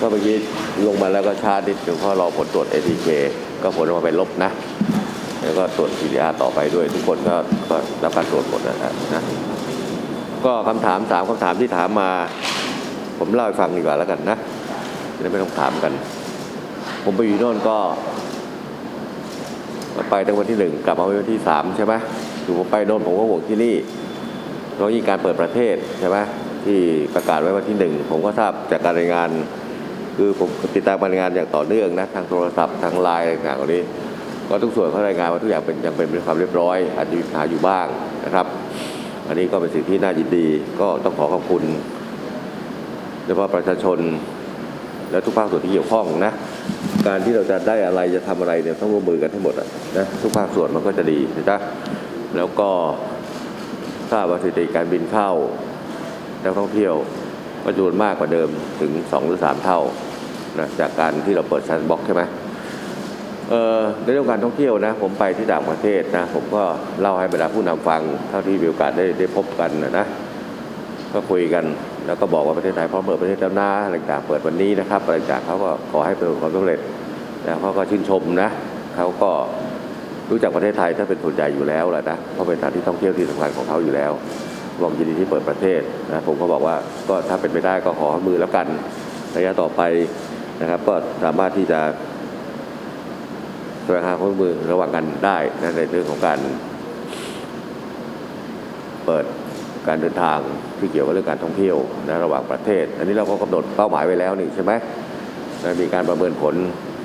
ก็เมื่อกี้ลงมาแล้วก็ชาร์จนิดนึงเพราะรอผลตรวจ ATK ก็ผลออกมาเป็นลบนะ แล้วก็ตรวจ PCR ต่อไปด้วย ทุกคนก็รับการตรวจหมดนะครับนะก็คำถามสามคำถามที่ถามมา ผมเล่าให้ฟังดีกว่าแล้วกันนะจะได้ไม่ต้องถามกัน ผมไปอยู่โน่นก็ไปตั้งวันที่หนึ่งกลับมาวันที่สามใช่ไหมอยู่ผมไปโน่นผมก็ห่วงที่นี่เพรายิ่งการเปิดประเทศใช่ไหมที่ประกาศไว้วันที่หนึ่งผมก็ทราบจากการรายงาน คือผมติดตามการายงานอย่างต่อเนื่องนะทางโทรศัพท์ทางไลน์ต่างๆเหล่านี้ ก็ทุกส่วนเขารายงานว่าทุกอย่างเป็นยังเป็นไปความเรียบร้อย อาจจะมีปัญหาอยู่บ้างนะครับ อันนี้ก็เป็นสิ่งที่น่ายินดี ก็ต้องขอขอบคุณโดยเฉพาะประชาชน และทุกภาคส่วนที่เกี่ยวข้องนะการที่เราจะได้อะไรจะทำอะไรเนี่ยต้องร่วมมือกันทั้งหมดอะนะทุกภาคส่วนมันก็จะดีนะจ๊ะแล้วก็ทราบว่าสถิติการบินเข้านักท่องเที่ยว ก็จำนวนมากกว่าเดิมถึง 2 หรือ 3 เท่านะจากการที่เราเปิดชันบ็อกใช่ไหมในเรื่องการท่องเที่ยวนะ ผมไปที่ต่างประเทศนะ ผมก็เล่าให้บรรดาผู้นำฟัง เท่าที่มีโอกาสได้ได้พบกันนะนะก็คุยกันแล้วก็บอกว่าประเทศไทยพร้อมเปิดประเทศแล้วนะอะไรต่างเปิดวันนี้นะครับอะไรต่างเขาก็ขอให้ประสบความสำเร็จแล้วเขาก็ชื่นชมนะเขาก็รู้จักประเทศไทยถ้าเป็นส่วนใหญ่อยู่แล้วแหละนะเพราะเป็นสถานที่ท่องเที่ยวที่สำคัญของเขาอยู่แล้ว บอกยินดีที่เปิดประเทศนะผมก็บอกว่าก็ถ้าเป็นไปได้ก็ขอมือแล้วกันระยะต่อไปนะครับ ก็สามารถที่จะแสวงหาข้อมือระหว่างกันได้นะในเรื่องของการเปิดการเดินทางที่เกี่ยวกับเรื่องการท่องเที่ยวนะระหว่างประเทศ อันนี้เราก็กำหนดเป้าหมายไว้แล้วนี่ใช่ไหมนะมีการประเมินผล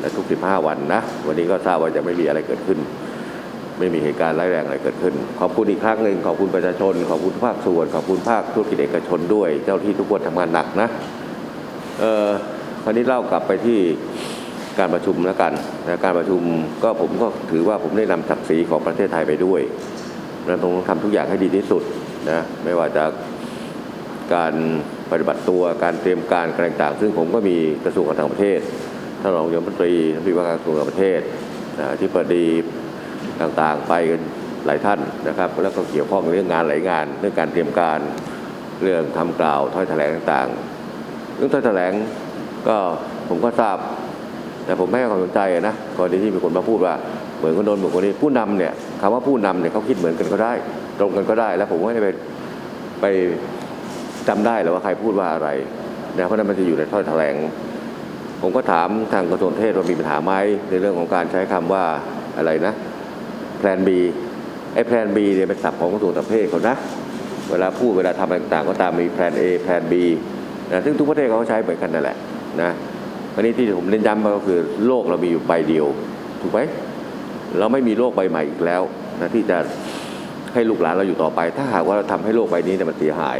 ในทุก 15 วันนะ วันนี้ก็ทราบว่าจะไม่มีอะไรเกิดขึ้น ไม่มีเหตุการณ์ร้ายแรงอะไรเกิดขึ้น ขอบคุณอีกครั้งหนึ่งขอบคุณประชาชน ขอบคุณภาคส่วน ขอบคุณภาคธุรกิจเอกชนด้วย เจ้าที่ทุกคนทำงานหนักนะเออคราวนี้เล่ากลับไปที่การประชุมแล้วกันนะการประชุมก็ผมก็ถือว่าผมได้นำศักดิ์ศรีของประเทศไทยไปด้วยเราต้องทำทุกอย่างให้ดีที่สุดนะไม่ว่าจะการปฏิบัติตัวการเตรียมการการต่างๆซึ่งผมก็มีกระทรวงการต่างประเทศท่านรองนายกรัฐมนตรีท่านผู้ว่าการกระทรวงต่างประเทศที่ปดี ต่างๆ ไปกันหลายท่านนะครับ แล้วก็เกี่ยวข้องเรื่องงานหลายงาน เรื่องการเตรียมการเรื่องทำกล่าวถ้อยแถลงต่างๆ เรื่องถ้อยแถลงก็ผมก็ทราบ แต่ผมไม่ให้ความสนใจนะกรณีที่มีคนมาพูดว่าเหมือนคนโดนเหมือนคนนี้ผู้นำเนี่ยคำว่าผู้นำเนี่ยเขาคิดเหมือนกันก็ได้ ตรงกันก็ได้ แล้วผมไม่ได้ไปไปจำได้หรือว่าใครพูดว่าอะไรนะเพราะนั้นมันจะอยู่ในถ้อยแถลง ผมก็ถามทางกระทรวงเทศว่ามีปัญหาไหมในเรื่องของการใช้คำว่าอะไรนะ ลน B ไอ้แพลน B เนี่ยเป็นศัพท์ของกระทรวงต่างประเทศเขานะ เวลาพูดเวลาทำอะไรต่างๆ ก็ตามมีแพลน A แพลน B นะซึ่งทุกประเทศเขาใช้เหมือนกันนั่นแหละนะวันนี้ที่ผมเน้นย้ำก็คือโลกเรามีอยู่ใบเดียว ถูกไหมเราไม่มีโลกใบใหม่อีกแล้วนะที่จะให้ลูกหลานเราอยู่ต่อไป ถ้าหากว่าเราทำให้โลกใบนี้เนี่ยมันเสียหาย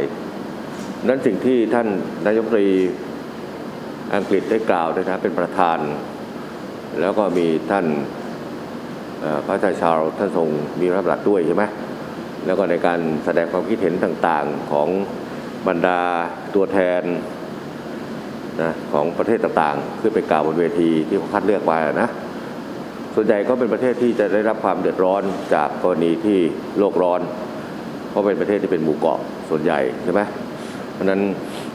นั้นสิ่งที่ท่านนายกรีอังกฤษได้กล่าวนะครับเป็นประธาน แล้วก็มีท่าน พระอาจารย์ชาลท่านทรงมีพระบัตรด้วยใช่ไหมแล้วก็ในการแสดงความคิดเห็นต่างๆของบรรดาตัวแทนนะของประเทศต่างๆ ขึ้นไปกล่าวบนเวทีที่เขาคัดเลือกมานะส่วนใหญ่ก็เป็นประเทศที่จะได้รับความเดือดร้อนจากกรณีที่โลกร้อน เพราะเป็นประเทศที่เป็นหมู่เกาะส่วนใหญ่ใช่ไหมเพราะนั้น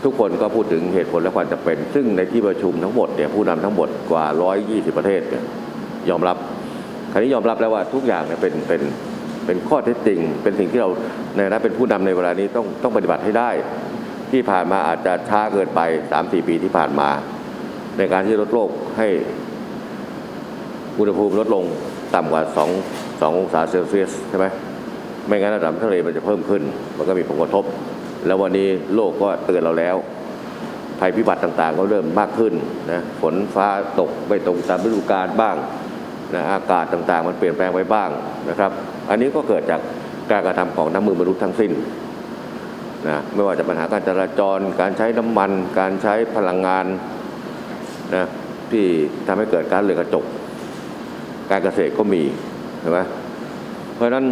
ทุกคนก็พูดถึงเหตุผลและความจำเป็น ซึ่งในที่ประชุมทั้งหมดเนี่ยผู้นำทั้งหมดกว่า 120 ประเทศเนี่ยยอมรับ คราวนี้ยอมรับแล้วว่าทุกอย่างเนี่ยเป็นเป็นเป็นข้อเท็จจริง เป็นสิ่งที่เราในฐานะเป็นผู้นำในเวลานี้ต้องต้องปฏิบัติให้ได้ ที่ผ่านมาอาจจะช้าเกินไป3-4ปีที่ผ่านมา ในการที่ลดโลกให้อุณหภูมิลดลงต่ำกว่า2 2องศาเซลเซียสใช่ไหมไม่งั้นระดับทะเลมันจะเพิ่มขึ้น มันก็มีผลกระทบ แล้ววันนี้โลกก็เตือนเราแล้ว ภัยพิบัติต่างๆ ก็เริ่มมากขึ้นนะฝนฟ้าตกไม่ตรงตามฤดูกาลบ้าง นะอากาศต่างๆ มันเปลี่ยนแปลงไปบ้างนะครับ อันนี้ก็เกิดจากการกระทำของน้ำมือมนุษย์ทั้งสิ้นนะไม่ว่าจะปัญหาการจราจร การใช้น้ำมัน การใช้พลังงานนะที่ทำให้เกิดการเรือนกระจก การเกษตรก็มีใช่ไหมเพราะฉะนั้น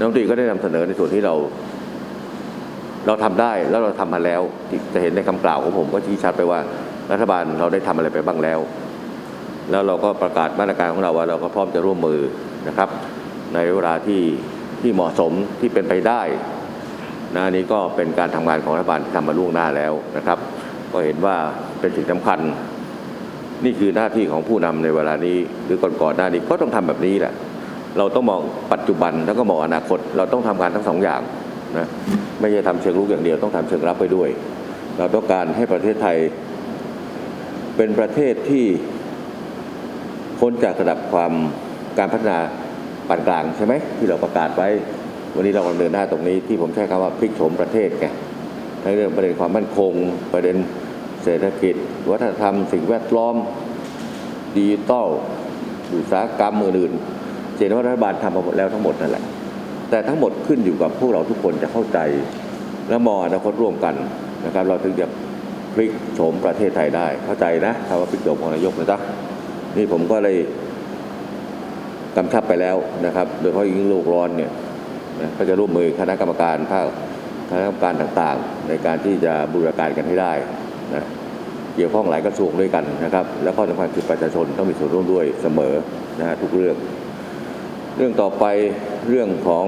น้องตรีก็ได้นำเสนอในส่วนที่เราเราทำได้แล้วเราทำมาแล้วจะเห็นในคำกล่าวของผมก็ชี้ชัดไปว่ารัฐบาลเราได้ทำอะไรไปบ้างแล้ว แล้วเราก็ประกาศมาตรการของเราว่าเราก็พร้อมจะร่วมมือนะครับ ในเวลาที่ที่เหมาะสมที่เป็นไปได้นะนี้ก็เป็นการทำงานของรัฐบาลที่ทำมาล่วงหน้าแล้วนะครับ ก็เห็นว่าเป็นสิ่งสำคัญ นี่คือหน้าที่ของผู้นำในเวลานี้หรือก่อนๆหน้านี้ก็ต้องทำแบบนี้แหละเราต้องมองปัจจุบันแล้วก็มองอนาคต เราต้องทำงานทั้งสองอย่างนะไม่ใช่ทำเชิงรุกอย่างเดียวต้องทำเชิงรับไปด้วย เราต้องการให้ประเทศไทยเป็นประเทศที่ พ้นจากระดับความการพัฒนาปานกลางใช่ไหมที่เราประกาศไว้ วันนี้เรากำลังเดินหน้าตรงนี้ที่ผมใช้คำว่าพลิกโฉมประเทศไงทั้งเรื่องประเด็นความมั่นคง ประเด็นเศรษฐกิจ วัฒนธรรม สิ่งแวดล้อมดิจิตอลอุตสาหกรรมอื่นๆเจนว่ารัฐบาลทำมาหมดแล้วทั้งหมดนั่นแหละ แต่ทั้งหมดขึ้นอยู่กับพวกเราทุกคนจะเข้าใจ และมองอนาคตร่วมกันนะครับ เราถึงจะพลิกโฉมประเทศไทยได้เข้าใจนะคำว่าพลิกโฉมของนายกนะจ๊ะ นี่ผมก็เลยกำชับไปแล้วนะครับ โดยเฉพาะยิ่งโลกร้อนเนี่ยนะก็จะร่วมมือคณะกรรมการภาคคณะกรรมการต่างๆ ในการที่จะบูรณาการกันให้ได้นะเกี่ยวข้องหลายกระทรวงด้วยกันนะครับ และข้อสำคัญคือประชาชนต้องมีส่วนร่วมด้วยเสมอนะฮะทุกเรื่อง เรื่องต่อไปเรื่องของ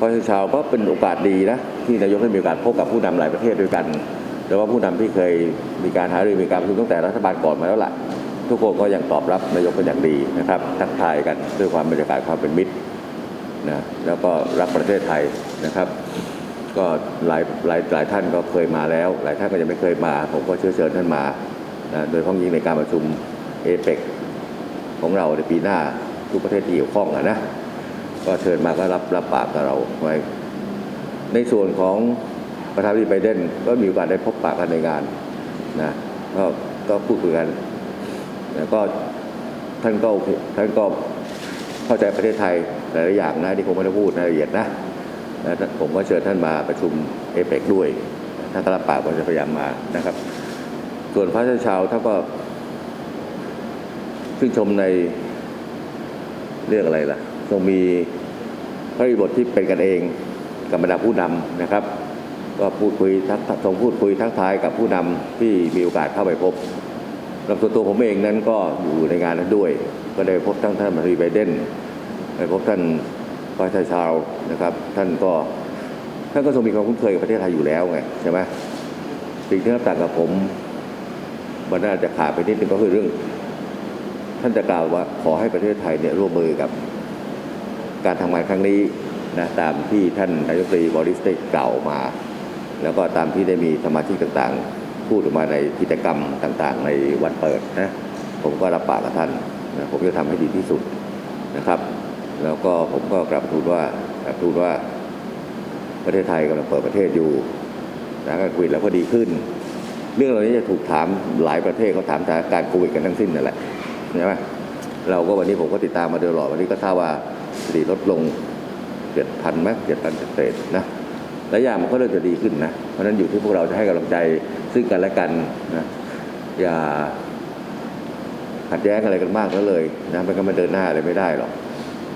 ประชาชนก็เป็นโอกาสดีนะที่นายกได้มีโอกาสพบกับผู้นำหลายประเทศด้วยกัน แต่ว่าผู้นำที่เคยมีการหารือมีการประชุมตั้งแต่รัฐบาลก่อนมาแล้วล่ะ ทุกคนก็ยังตอบรับนายกเป็นอย่างดีนะครับ ทักทายกันด้วยความบรรยากาศความเป็นมิตรนะแล้วก็รักประเทศไทยนะครับ ก็หลายหลายหลายท่านก็เคยมาแล้ว หลายท่านก็ยังไม่เคยมา ผมก็เชื้อเชิญท่านมานะโดยเฉพาะยิ่งในการประชุมเอเปกของเราในปีหน้าทุกประเทศที่เกี่ยวข้องอะนะก็เชิญมาก็รับรับปากกับเราไว้ในส่วนของประธานาธิบดีไบเดนก็มีโอกาสได้พบปะกันในงานนะก็ก็พูดคุยกัน แล้วก็ท่านก็ท่านก็เข้าใจประเทศไทยหลายอย่างนะที่ผมไม่ได้พูดรายละเอียดนะผมก็เชิญท่านมาประชุมเอเปกด้วยท่านกรับปากว่าจะพยายามมานะครับ ส่วนพระเจ้าชาวท่านก็ชื่นชมในเรื่องอะไรล่ะทรงมีพระบทที่เป็นกันเองกับบรรดาผู้นำนะครับ ก็พูดคุยทักทรงพูดคุยทักทายกับผู้นำที่มีโอกาสเข้าไปพบ ลำส่วนตัวผมเองนั้นก็อยู่ในงานนั้นด้วย ก็ได้พบทั้งท่านมารีไบเดนไปพบท่านพระชายชาวนะครับ ท่านก็ท่านก็ทรงมีความคุ้นเคยกับประเทศไทยอยู่แล้วไงใช่ไหมสิ่งที่ต่างกับผมมันน่าจะขาดไปนิดนึงก็คือเรื่อง ท่านจะกล่าวว่าขอให้ประเทศไทยเนี่ยร่วมมือกับ การทำงานครั้งนี้นะตามที่ท่านนายกรีบอริสได้กล่าวมา แล้วก็ตามที่ได้มีสมาชิกต่างๆ พูดออกมาในกิจกรรมต่างๆ ในวันเปิดนะผมก็รับปากกับท่านนะผมจะทำให้ดีที่สุดนะครับ แล้วก็ผมก็กลับทูลว่ากลับทูลว่าประเทศไทยกำลังเปิดประเทศอยู่สถานการควิดแล้วก็ดีขึ้น เรื่องเหล่านี้จะถูกถามหลายประเทศเขาถามสถานการณ์โควิดกันทั้งสิ้นนั่นแหละใช่ไหมเราก็วันนี้ผมก็ติดตามมาโดยตลอดวันนี้ก็ทราบว่าสถิติลดลงเจ็ดพันไหมเจ็ดพันเศษนะ หลายอย่างมันก็เริ่มจะดีขึ้นนะ เพราะฉะนั้นอยู่ที่พวกเราจะให้กำลังใจซึ่งกันและกันนะอย่าขัดแย้งอะไรกันมากแล้วเลยนะมันก็มาเดินหน้าอะไรไม่ได้หรอก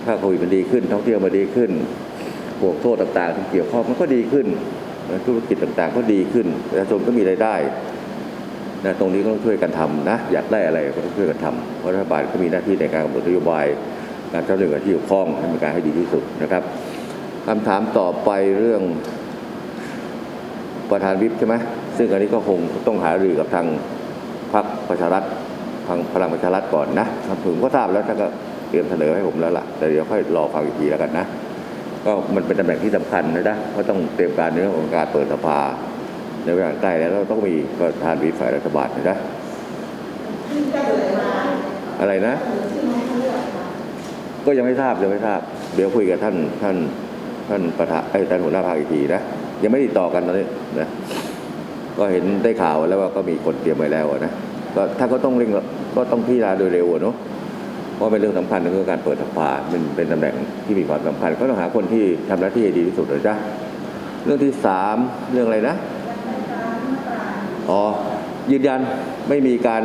ถ้าโควิดมันดีขึ้นท่องเที่ยวมันดีขึ้นพวกโทษต่างๆที่เกี่ยวข้องมันก็ดีขึ้นธุรกิจต่างๆ ก็ดีขึ้นประชาชนก็มีรายได้นะตรงนี้ก็ต้องช่วยกันทำนะอยากได้อะไรก็ต้องช่วยกันทำเพราะรัฐบาลก็มีหน้าที่ในการกำหนดนโยบายการเจ้าหน้าที่ที่เกี่ยวข้องให้มีการให้ดีที่สุดนะครับคำถามต่อไปเรื่อง ประธานวิปใช่ไหมซึ่งอันนี้ก็คงต้องหารือกับทางพรรคประชารัฐทางพลังประชารัฐก่อนนะผมก็ทราบแล้วท่านก็เตรียมเสนอให้ผมแล้วล่ะแต่เดี๋ยวค่อยรอฟังอีกทีแล้วกันนะก็มันเป็นตำแหน่งที่สำคัญนะนะเพราต้องเตรียมการในเรื่องของการเปิดสภาในเวลาใกล้แล้วเราต้องมีประธานวิปฝ่ายรัฐบาลนะนะอะไรนะ ก็ยังไม่ทราบยังไม่ทราบ เดี๋ยวคุยกับท่านท่านท่านประธานไอ้ท่านหัวหน้าภาคอีกทีนะ ยังไม่ติดต่อกันตอนนี้นะก็เห็นได้ข่าวแล้วว่าก็มีคนเตรียมไว้แล้วนะก็ถ้าก็ต้องเร่งก็ต้องพิจารณาโดยเร็วเนาะเพราะเป็นเรื่องสำคัญในเรื่องการเปิดสภามันเป็นตำแหน่งที่มีความสำคัญก็ต้องหาคนที่ทำหน้าที่ให้ดีที่สุดเลยจ้ะเรื่องที่สามเรื่องอะไรนะอ๋อยืนยันไม่มีการ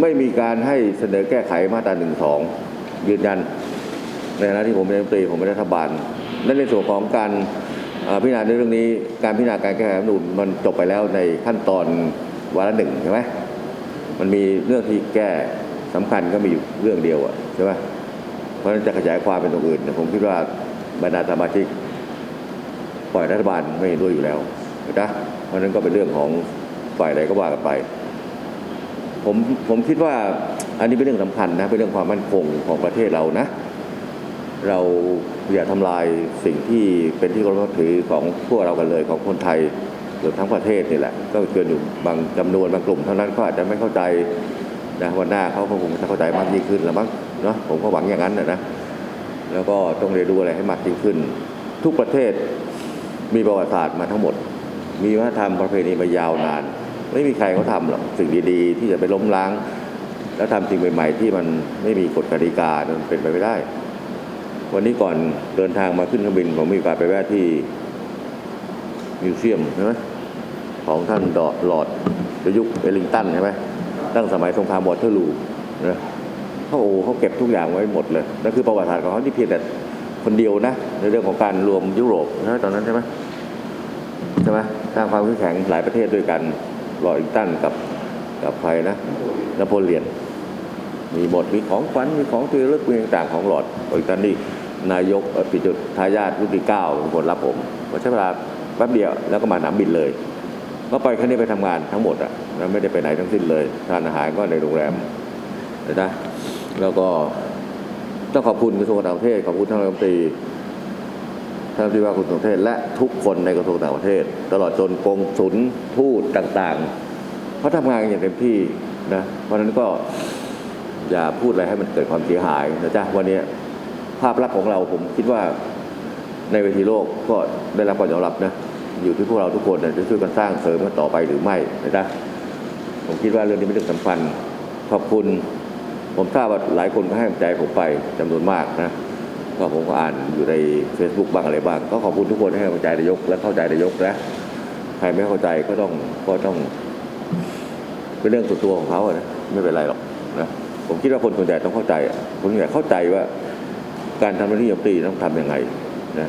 ไม่มีการให้เสนอแก้ไขมาตราหนึ่งสองยืนยัน ในฐานะที่ผมเป็นรัฐมนตรีผมเป็นรัฐบาล และในส่วนของการพิจารณาในเรื่องนี้ การพิจารณาการแก้ไขรัฐมนูญมันจบไปแล้วในขั้นตอนวาระหนึ่งใช่ไหมมันมีเรื่องที่แก้สำคัญก็มีอยู่เรื่องเดียวอะใช่ไหมเพราะฉะนั้นจะขยายความเป็นตรงอื่น ผมคิดว่าบรรดาสมาชิกปล่อยรัฐบาลไม่เห็นด้วยอยู่แล้วนะเพราะฉะนั้นก็เป็นเรื่องของฝ่ายใดก็ว่ากันไปผมผมคิดว่าอันนี้เป็นเรื่องสำคัญนะเป็นเรื่องความมั่นคงของประเทศเรานะ เรา อย่าทำลายสิ่งที่เป็นที่เคารพถือของพวกเรากันเลยของคนไทยหรือทั้งประเทศนี่แหละ ก็เกินอยู่บางจำนวนบางกลุ่มเท่านั้นเขาอาจจะไม่เข้าใจนะวันหน้าเขาคงจะเข้าใจมากยิ่งขึ้นแล้วมั้งเนาะผมก็หวังอย่างนั้นนะนะแล้วก็ต้องเรียนรู้อะไรให้มากยิ่งขึ้น ทุกประเทศมีประวัติศาสตร์มาทั้งหมด มีวัฒนธรรมประเพณีมายาวนาน ไม่มีใครเขาทำหรอกสิ่งดีๆ ที่จะไปล้มล้าง แล้วทำสิ่งใหม่ๆ ที่มันไม่มีกฎกติกามันเป็นไปไม่ได้ วันนี้ก่อนเดินทางมาขึ้นเครื่องบิน ผมมีโอกาสไปแวะที่มิวเซียมใช่ไหมของท่านดอหลอดในยุคเวลลิงตันใช่ไหมตั้งสมัยสงครามวอเตอร์ลูนะเขาโอ้เขาเก็บทุกอย่างไว้หมดเลยนั่นคือประวัติศาสตร์ของเขาที่เพียงแต่คนเดียวนะ ในเรื่องของการรวมยุโรปนะตอนนั้นใช่ไหมใช่ไหมสร้างความเข้มแข็งหลายประเทศด้วยกันหลอดอิงตันกับกับใครนะนโปเลียน มีหมดมีของขวัญมีของที่ระลึกมีต่างๆของหลอดบริการนี่ นายกปิจุดทายาทรุ่นที่เก้าเป็นคนรับผมก็ใช้เวลาแป๊บเดียวแล้วก็มาหนามบินเลยก็ไปแค่นี้ไปทำงานทั้งหมดอะแล้วไม่ได้ไปไหนทั้งสิ้นเลยทานอาหารก็ในโรงแรมนะแล้วก็ต้องขอบคุณกระทรวงต่างประเทศขอบคุณท่านรัฐมนตรีท่านรัฐมนตรีว่ากระทรวงต่างประเทศและทุกคนในกระทรวงต่างประเทศ ตลอดจนกงสุลทูตต่างๆเขาทำงานกันอย่างเต็มที่นะเพราะนั้นก็อย่าพูดอะไรให้มันเกิดความเสียหายนะจ๊ะวันนี้ ภาพลักษณ์ของเราผมคิดว่าในเวทีโลกก็ได้รับการยอมรับนะอยู่ที่พวกเราทุกคนนะจะช่วยกันสร้างเสริมกันต่อไปหรือไม่นะจ๊ะผมคิดว่าเรื่องนี้เป็นเรื่องสำคัญขอบคุณ ผมทราบว่าหลายคนก็ให้กำลังใจผมไปจำนวนมากนะก็ผมก็อ่านอยู่ใน Facebook บ้างอะไรบ้าง ก็ขอบคุณทุกคนที่ให้กำลังใจนายกและเข้าใจนายกนะใครไม่เข้าใจก็ต้องก็ต้องเป็นเรื่องส่วนตัวของเขาอะนะไม่เป็นไรหรอกนะผมคิดว่าคนส่วนใหญ่ต้องเข้าใจคนส่วนใหญ่เข้าใจว่า การทำหน้าที่รัฐมตีต้องทำยังไงนะ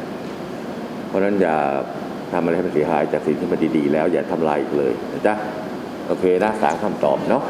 เพราะนั้นอย่าทำอะไรให้มันเสียหายจากสิ่งที่มันดีๆแล้วอย่าทำลายอีกเลยนะจ๊ะโอเคนะสามคำตอบเนาะ